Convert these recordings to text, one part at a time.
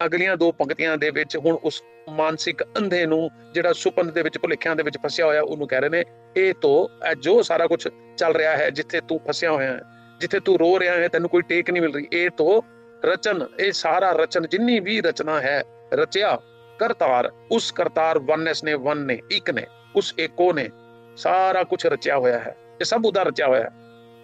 ਅਗਲੀਆਂ ਦੋ ਪੰਕਤੀਆਂ ਦੇ ਵਿੱਚ ਹੁਣ ਉਸ ਮਾਨਸਿਕ ਅੰਧੇ ਨੂੰ ਜਿਹੜਾ ਸੁਪਨ ਦੇ ਵਿੱਚ ਭੁਲੇਖਿਆਂ ਦੇ ਵਿੱਚ ਫਸਿਆ ਹੋਇਆ ਉਹਨੂੰ ਕਹਿ ਰਹੇ ਨੇ, ਇਹ ਤੋਂ ਜੋ ਸਾਰਾ ਕੁਝ ਚੱਲ ਰਿਹਾ ਹੈ, ਜਿੱਥੇ ਤੂੰ ਫਸਿਆ ਹੋਇਆ ਹੈ, ਜਿੱਥੇ ਤੂੰ ਰੋ ਰਿਹਾ ਹੈ, ਤੈਨੂੰ ਕੋਈ ਟੇਕ ਨਹੀਂ ਮਿਲ ਰਹੀ। ਇਹ ਤੋਂ, ਰਚਨ, ਇਹ ਸਾਰਾ ਰਚਨ, ਜਿੰਨੀ ਵੀ ਰਚਨਾ ਹੈ, ਰਚਿਆ, ਕਰਤਾਰ, ਉਸ ਕਰਤਾਰ ਵਨਨੈਸ ਨੇ ਵਨ ਨੇ, ਇੱਕ ਨੇ, ਉਸ ਏਕੋ ਨੇ, ਸਾਰਾ ਕੁਝ ਰਚਿਆ ਹੋਇਆ ਹੈ, ਇਹ ਸਭ ਉਹਦਾ ਰਚਿਆ ਹੋਇਆ ਹੈ।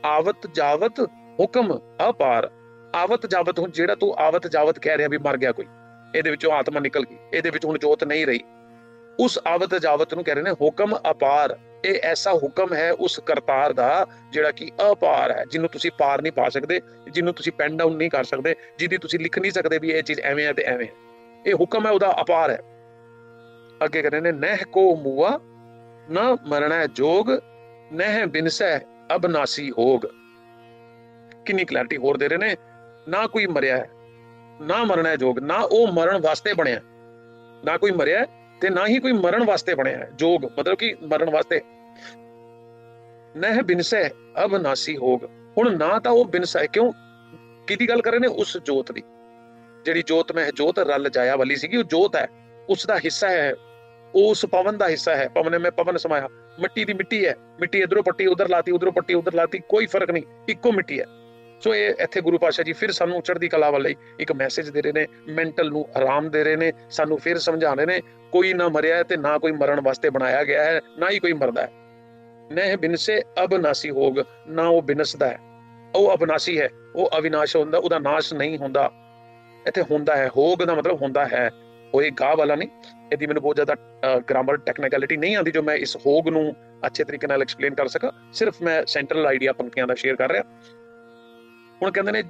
ਆਵਤ ਜਾਵਤ ਹੁਕਮ ਅਪਾਰ ਆਵਤ ਜਾਵਤ ਹੁਣ ਜਿਹੜਾ ਤੂੰ ਆਵਤ ਜਾਵਤ ਕਹਿ ਰਿਹਾ ਵੀ ਮਰ ਗਿਆ ਕੋਈ, ਇਹਦੇ ਵਿੱਚੋਂ ਆਤਮਾ ਨਿਕਲ ਗਈ, ਇਹਦੇ ਵਿੱਚ ਹੁਣ ਜੋਤ ਨਹੀਂ ਰਹੀ। ਉਸ ਆਵਤ ਜਾਵਤ ਨੂੰ ਕਹਿ ਰਹੇ ਨੇ ਹੁਕਮ ਅਪਾਰ, ਇਹ ਐਸਾ ਹੁਕਮ ਹੈ ਉਸ ਕਰਤਾਰ ਦਾ ਜਿਹੜਾ ਕਿ ਅਪਾਰ ਹੈ, ਜਿਹਨੂੰ ਤੁਸੀਂ ਪਾਰ ਨਹੀਂ ਪਾ ਸਕਦੇ, ਜਿਹਨੂੰ ਤੁਸੀਂ ਪੈਨ ਡਾਊਨ ਨਹੀਂ ਕਰ ਸਕਦੇ, ਜਿਹਦੀ ਤੁਸੀਂ ਲਿਖ ਨਹੀਂ ਸਕਦੇ ਵੀ ਇਹ ਚੀਜ਼ ਐਵੇਂ ਹੈ ਤੇ ਐਵੇਂ ਹੈ। ਇਹ ਹੁਕਮ ਹੈ, ਉਹਦਾ ਅਪਾਰ ਹੈ। ਅੱਗੇ ਕਹਿੰਦੇ ਨੇ, ਨਹਿ ਕੋ ਮੂਆ, ਨਾ ਮਰਣਾ ਜੋਗ, ਨਹਿ ਬਿਨਸੈ ਅਬਨਾਸੀ ਹੋਗ। ਕਿੰਨੀ ਕਲੈਰਿਟੀ ਹੋਰ ਦੇ ਰਹੇ ਨੇ ਨਾ ਕੋਈ ਮਰਿਆ ਹੈ, ਨਾ ਮਰਨਾ ਹੈ ਜੋਗ, ਨਾ ਉਹ ਮਰਨ ਵਾਸਤੇ ਬਣਿਆ ਨਾ ਕੋਈ ਮਰਿਆ ਤੇ ਨਾ ਹੀ ਕੋਈ ਮਰਨ ਵਾਸਤੇ ਬਣਿਆ ਹੈ, ਜੋਗ, ਮਤਲਬ ਕਿ ਮਰਨ ਵਾਸਤੇ। ਨਹਿ ਬਿਨਸੈ ਅਬਨਾਸੀ ਹੋਗ। ਹੁਣ ਨਾ ਤਾਂ ਉਹ ਬਿਨਸੈ, ਕਿਉਂ? ਕਿਹਦੀ ਗੱਲ ਕਰ ਰਹੇ ਨੇ? ਉਸ ਜੋਤ ਦੀ। ਜਿਹੜੀ ਜੋਤ, ਮੈਂ ਜੋਤ ਰਲ ਜਾਇਆ ਵਾਲੀ ਸੀਗੀ, ਉਹ ਜੋਤ ਹੈ। ਉਸ ਦਾ ਹਿੱਸਾ ਹੈ, ਉਸ ਪਵਨ ਦਾ ਹਿੱਸਾ ਹੈ। ਪਵਨ ਮੈਂ ਪਵਨ ਸਮਾਇਆ। ਮਿੱਟੀ ਦੀ ਮਿੱਟੀ ਹੈ। ਮਿੱਟੀ ਇਧਰੋਂ ਪੱਟੀ, ਉਧਰ ਲਾਤੀ, ਉਧਰੋਂ ਪੱਟੀ, ਉਧਰ ਲਾਤੀ, ਕੋਈ ਫ਼ਰਕ ਨਹੀਂ। ਇੱਕੋ ਮਿੱਟੀ ਹੈ। ਸੋ ਇਹ ਇੱਥੇ ਗੁਰੂ ਪਾਤਸ਼ਾਹ ਜੀ ਫਿਰ ਸਾਨੂੰ ਚੜ੍ਹਦੀ ਕਲਾ ਵੱਲ ਇੱਕ ਮੈਸੇਜ ਦੇ ਰਹੇ ਨੇ ਮੈਂਟਲ ਨੂੰ ਆਰਾਮ ਦੇ ਰਹੇ ਨੇ, ਸਾਨੂੰ ਫਿਰ ਸਮਝਾ ਰਹੇ ਨੇ, ਕੋਈ ਨਾ ਮਰਿਆ ਹੈ ਤੇ ਨਾ ਕੋਈ ਮਰਨ ਵਾਸਤੇ ਬਣਾਇਆ ਗਿਆ ਹੈ, ਨਾ ਹੀ ਕੋਈ ਮਰਦਾ ਹੈ। ਨਹਿ ਬਿਨਸੇ ਅਬਨਾਸੀ ਹੋਗ, ਨਾ ਉਹ ਬਿਨਸਦਾ ਹੈ। ਉਹ ਅਬਨਾਸੀ ਹੈ, ਉਹ ਅਵਿਨਾਸ਼ ਹੁੰਦਾ, ਉਹਦਾ ਨਾਸ਼ ਨਹੀਂ ਹੁੰਦਾ। ਇੱਥੇ ਹੁੰਦਾ ਹੈ, ਹੋਗ ਦਾ ਮਤਲਬ ਹੁੰਦਾ ਹੈ। ਉਹ ਇਹ ਗਾ ਵਾਲਾ ਨਹੀਂ, ਇਹਦੀ ਮੈਨੂੰ ਬਹੁਤ ਜ਼ਿਆਦਾ ਗ੍ਰਾਮਰ ਟੈਕਨੀਕੈਲਿਟੀ ਨਹੀਂ ਆਉਂਦੀ ਜੋ ਮੈਂ ਇਸ ਹੋਗ ਨੂੰ ਅੱਛੇ ਤਰੀਕੇ ਨਾਲ ਐਕਸਪਲੇਨ ਕਰ ਸਕਾਂ। ਸਿਰਫ ਮੈਂ ਸੈਂਟਰਲ ਆਈਡੀਆ ਪੰਕਤੀਆਂ ਦਾ ਸ਼ੇਅਰ ਕਰ ਰਿਹਾ। ਹੁਣ ਕਹਿੰਦੇ ਨੇ